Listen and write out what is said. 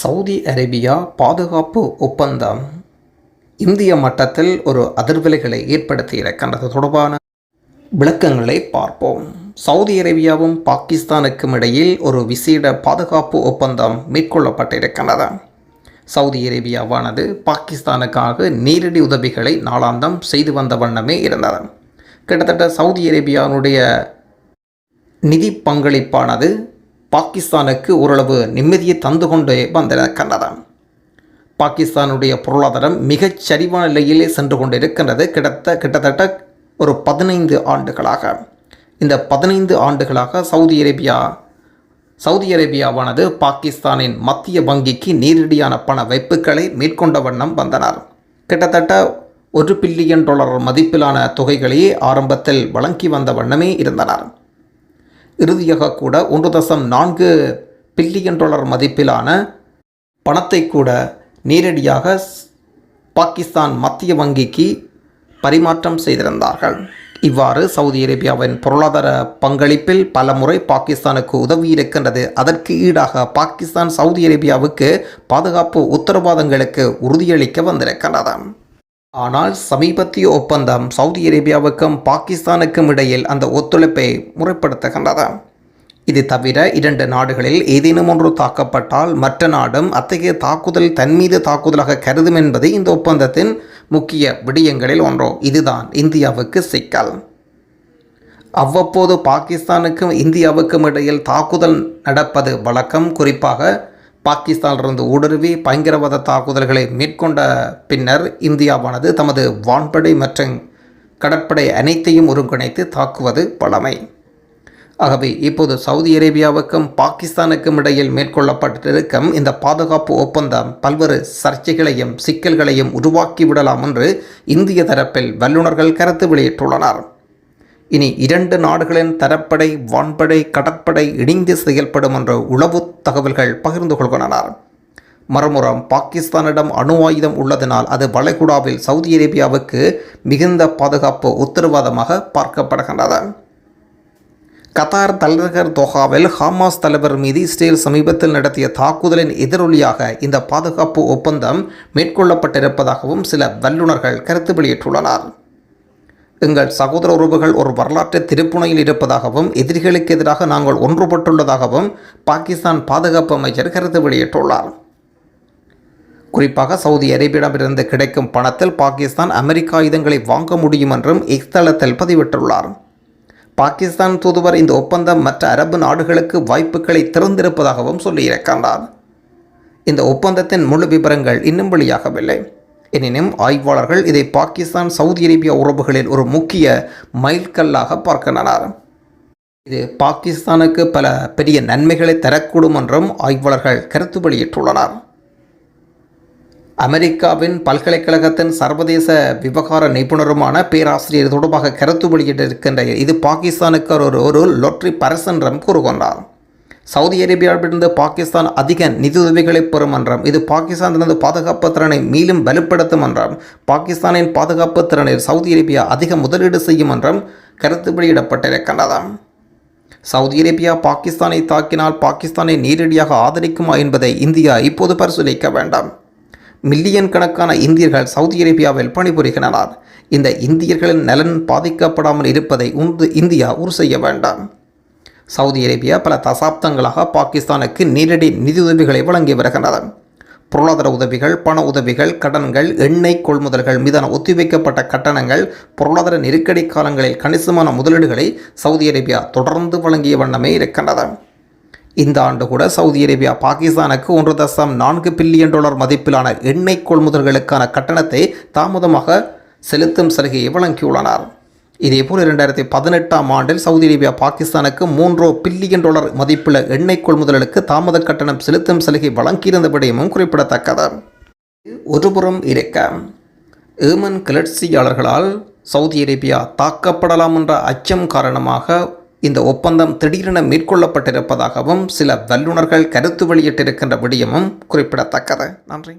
Saudi Arabia பாதுகாப்பு ஒப்பந்தம். இந்திய மட்டத்தில் ஒரு அதிர்வலைகளை ஏற்படுத்தி இருக்கின்றது தொடர்பான விளக்கங்களை பார்ப்போம். சவுதி அரேபியாவும் பாகிஸ்தானுக்கும் இடையில் ஒரு விசேட பாதுகாப்பு ஒப்பந்தம் மேற்கொள்ளப்பட்டிருக்கின்றது. சவுதி அரேபியாவானது பாகிஸ்தானுக்காக நேரடி உதவிகளை நாளாந்தம் செய்து வந்த வண்ணமே இருந்தது. கிட்டத்தட்ட சவுதி அரேபியாவுடைய நிதி பங்களிப்பானது பாகிஸ்தானுக்கு ஓரளவு நிம்மதியை தந்து கொண்டே வந்திருக்கின்றது பாகிஸ்தானுடைய பொருளாதாரம் மிகச் சரிவான நிலையிலே சென்று கொண்டிருக்கின்றது. கிட்டத்த கிட்டத்தட்ட ஒரு பதினைந்து ஆண்டுகளாக. இந்த பதினைந்து ஆண்டுகளாக சவுதி அரேபியா சவுதி அரேபியாவானது பாகிஸ்தானின் மத்திய வங்கிக்கு நேரடியான பண வைப்புகளை மேற்கொண்ட வண்ணம் வந்தனர். கிட்டத்தட்ட ஒரு பில்லியன் டாலர் மதிப்பிலான தொகைகளையே ஆரம்பத்தில் வழங்கி வந்த வண்ணமே இருந்தனர். இறுதியாக கூட ஒன்று தசம் நான்கு பில்லியன் டாலர் மதிப்பிலான பணத்தை கூட நேரடியாக பாகிஸ்தான் மத்திய வங்கிக்கு பரிமாற்றம் செய்திருந்தார்கள். இவ்வாறு சவுதி அரேபியாவின் பொருளாதார பங்களிப்பில் பல முறை பாகிஸ்தானுக்கு உதவி இருக்கின்றது. அதற்கு ஈடாக பாகிஸ்தான் சவுதி அரேபியாவுக்கு பாதுகாப்பு உத்தரவாதங்களுக்கு உறுதியளிக்க வந்திருக்கின்றது ஆனால் சமீபத்திய ஒப்பந்தம் சவுதி அரேபியாவுக்கும் பாகிஸ்தானுக்கும் இடையில் அந்த ஒத்துழைப்பை முறைப்படுத்துகின்றது. இது தவிர இரண்டு நாடுகளில் ஏதேனும் ஒன்று தாக்கப்பட்டால் மற்ற நாடும் அத்தகைய தாக்குதல் தன் மீது தாக்குதலாக கருதும் என்பது இந்த ஒப்பந்தத்தின் முக்கிய விடயங்களில் ஒன்றோ. இதுதான் இந்தியாவுக்கு சிக்கல். அவ்வப்போது பாகிஸ்தானுக்கும் இந்தியாவுக்கும் இடையில் தாக்குதல் நடப்பது வழக்கம். குறிப்பாக பாகிஸ்தானிலிருந்து ஊடுருவி பயங்கரவாத தாக்குதல்களை மேற்கொண்ட பின்னர் இந்தியாவானது தமது வான்படை மற்றும் கடற்படை அனைத்தையும் ஒருங்கிணைத்து தாக்குவது பழமை. ஆகவே இப்போது சவுதி அரேபியாவுக்கும் பாகிஸ்தானுக்கும் இடையில் மேற்கொள்ளப்பட்டிருக்கும் இந்த பாதுகாப்பு ஒப்பந்தம் பல்வேறு சர்ச்சைகளையும் சிக்கல்களையும் உருவாக்கிவிடலாம் என்று இந்திய தரப்பில் வல்லுநர்கள் கருத்து வெளியிட்டுள்ளனர். இனி இரண்டு நாடுகளின் தரப்படை வான்படை கடற்படை இணைந்து செயல்படும் என்ற உளவு தகவல்கள் பகிர்ந்து கொள்கின்றனர் மறுமுறம் பாகிஸ்தானிடம் அணு ஆயுதம் உள்ளதனால் அது வளைகுடாவில் சவுதி அரேபியாவுக்கு மிகுந்த பாதுகாப்பு உத்தரவாதமாக பார்க்கப்படுகின்றது. கத்தார் தலைநகர் தோஹாவில் ஹமாஸ் தலைவர் மீது இஸ்ரேல் சமீபத்தில் நடத்திய தாக்குதலின் எதிரொலியாக இந்த பாதுகாப்பு ஒப்பந்தம் மேற்கொள்ளப்பட்டிருப்பதாகவும் சில வல்லுநர்கள் கருத்து வெளியிட்டுள்ளனர். எங்கள் சகோதர உறவுகள் ஒரு வரலாற்று திருப்புனையில் இருப்பதாகவும் எதிரிகளுக்கு எதிராக நாங்கள் ஒன்றுபட்டுள்ளதாகவும் பாகிஸ்தான் பாதுகாப்பு அமைச்சர் கருத்து வெளியிட்டுள்ளார். குறிப்பாக சவுதி அரேபியாவிலிருந்து கிடைக்கும் பணத்தில் பாகிஸ்தான் அமெரிக்க ஆயுதங்களை வாங்க முடியும் என்றும் இத்தளத்தில் பதிவிட்டுள்ளார். பாகிஸ்தான் தூதுவர் இந்த ஒப்பந்தம் மற்ற அரபு நாடுகளுக்கு வாய்ப்புகளை திறந்திருப்பதாகவும் சொல்லியிருக்கின்றார் இந்த ஒப்பந்தத்தின் முழு விவரங்கள் இன்னும் வெளியாகவில்லை. எனினும் ஆய்வாளர்கள் இதை பாகிஸ்தான் சவுதி அரேபியா உறவுகளில் ஒரு முக்கிய மைல்கல்லாக பார்க்கின்றனர். இது பாகிஸ்தானுக்கு பல பெரிய நன்மைகளை தரக்கூடும் என்றும் ஆய்வாளர்கள் கருத்து வெளியிட்டுள்ளனர். அமெரிக்காவின் பல்கலைக்கழகத்தின் சர்வதேச விவகார நிபுணருமான பேராசிரியர் தொடர்பாக கருத்து வெளியிட்டிருக்கின்ற இது பாகிஸ்தானுக்கு ஒரு ஒரு லொட்ரி பரசென்றம் கூறுகின்றார். சவுதி அரேபியாவிலிருந்து பாகிஸ்தான் அதிக நிதியுதவிகளை பெறும் என்றும். இது பாகிஸ்தான் தனது பாதுகாப்பு திறனை மேலும் வலுப்படுத்தும் என்றும். பாகிஸ்தானின் பாதுகாப்பு திறனில் சவுதி அரேபியா அதிக முதலீடு செய்யும் என்றும் கருத்து வெளியிடப்பட்டிருக்கின்றது சவுதி அரேபியா பாகிஸ்தானை தாக்கினால் பாகிஸ்தானை நேரடியாக ஆதரிக்குமா என்பதை இந்தியா இப்போது பரிசீலிக்க வேண்டாம். மில்லியன் கணக்கான இந்தியர்கள் சவுதி அரேபியாவில் பணிபுரிகின்றனர். இந்த இந்தியர்களின் நலன் பாதிக்கப்படாமல் இருப்பதை உந்து இந்தியா உறுதி செய்ய வேண்டாம். சவுதி அரேபியா பல தசாப்தங்களாக பாகிஸ்தானுக்கு நேரடி நிதியுதவிகளை வழங்கி வருகின்றது பொருளாதார உதவிகள் பண உதவிகள் கடன்கள் எண்ணெய் கொள்முதல்கள் மீதான ஒத்திவைக்கப்பட்ட கட்டணங்கள் பொருளாதார நெருக்கடி காலங்களில் கணிசமான முதலீடுகளை சவுதி அரேபியா தொடர்ந்து வழங்கிய வண்ணமே இருக்கின்றது இந்த ஆண்டு கூட சவுதி அரேபியா பாகிஸ்தானுக்கு ஒன்று தசம் நான்கு பில்லியன் டாலர் மதிப்பிலான எண்ணெய் கொள்முதல்களுக்கான கட்டணத்தை தாமதமாக செலுத்தும் சலுகையை வழங்கியுள்ளனர். இதேபோல் இரண்டாயிரத்தி பதினெட்டாம் ஆண்டில் சவுதி அரேபியா பாகிஸ்தானுக்கு மூன்றோ பில்லியன் டாலர் மதிப்புள்ள எண்ணெய் கொள்முதலுக்கு தாமத கட்டணம் செலுத்தும் சலுகை வழங்கியிருந்த விடயமும் குறிப்பிடத்தக்கது. ஒருபுறம் இருக்க ஏமன் கிளர்ச்சியாளர்களால் சவுதி அரேபியா தாக்கப்படலாம் என்ற அச்சம் காரணமாக இந்த ஒப்பந்தம் திடீரென மேற்கொள்ளப்பட்டிருப்பதாகவும் சில வல்லுநர்கள் கருத்து வெளியிட்டிருக்கின்ற விடயமும் குறிப்பிடத்தக்கது. நன்றி.